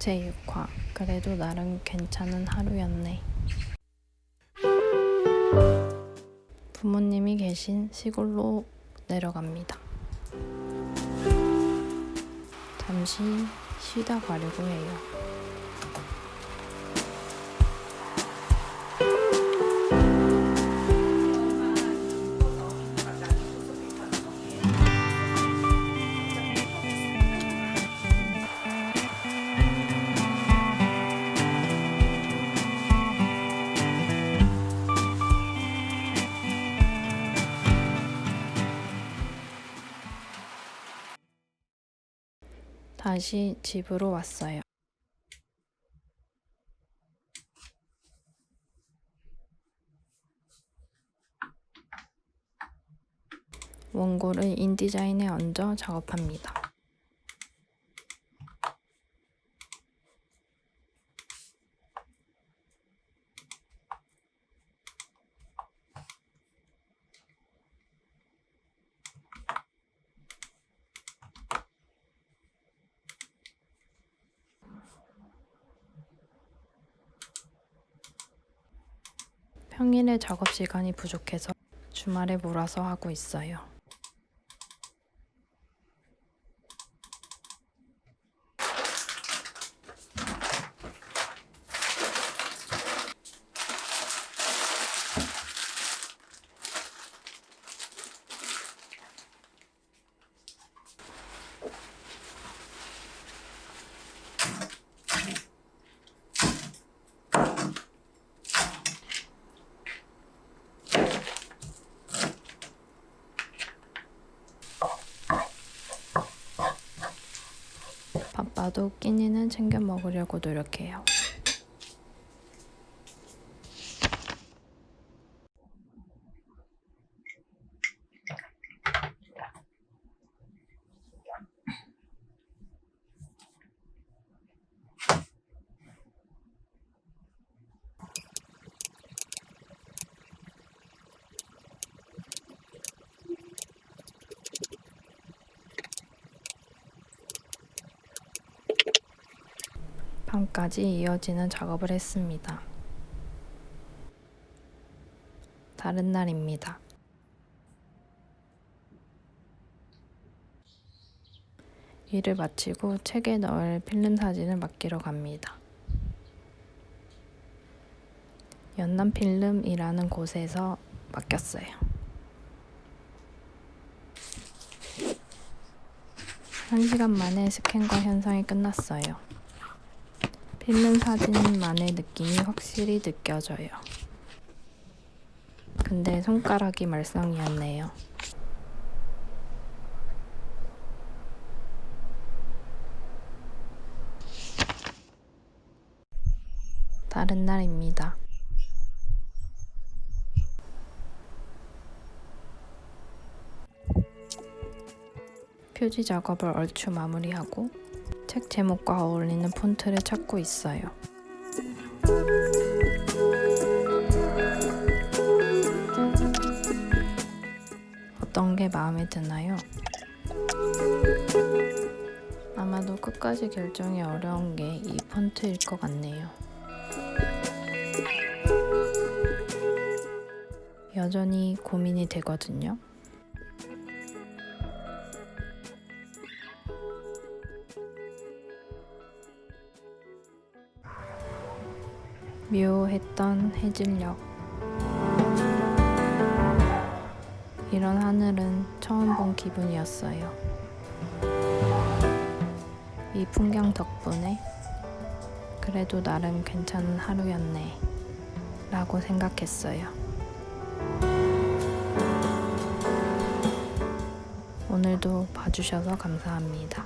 제6화 그래도 나름 괜찮은 하루였네. 부모님이 계신 시골로 내려갑니다. 잠시 쉬다 가려고 해요. 다시 집으로 왔어요. 원고를 인디자인에 얹어 작업합니다. 평일에 작업 시간이 부족해서 주말에 몰아서 하고 있어요. 바빠도 끼니는 챙겨 먹으려고 노력해요. 밤까지 이어지는 작업을 했습니다. 다른 날입니다. 일을 마치고 책에 넣을 필름 사진을 맡기러 갑니다. 연남 필름이라는 곳에서 맡겼어요. 한 시간 만에 스캔과 현상이 끝났어요. 필름 사진만의 느낌이 확실히 느껴져요. 근데 손가락이 말썽이었네요. 다른 날입니다. 표지 작업을 얼추 마무리하고 책 제목과 어울리는 폰트를 찾고 있어요. 어떤 게 마음에 드나요? 아마도 끝까지 결정이 어려운 게 이 폰트일 것 같네요. 여전히 고민이 되거든요. 묘했던 해질녘 이런 하늘은 처음 본 기분이었어요. 이 풍경 덕분에 그래도 나름 괜찮은 하루였네 라고 생각했어요. 오늘도 봐주셔서 감사합니다.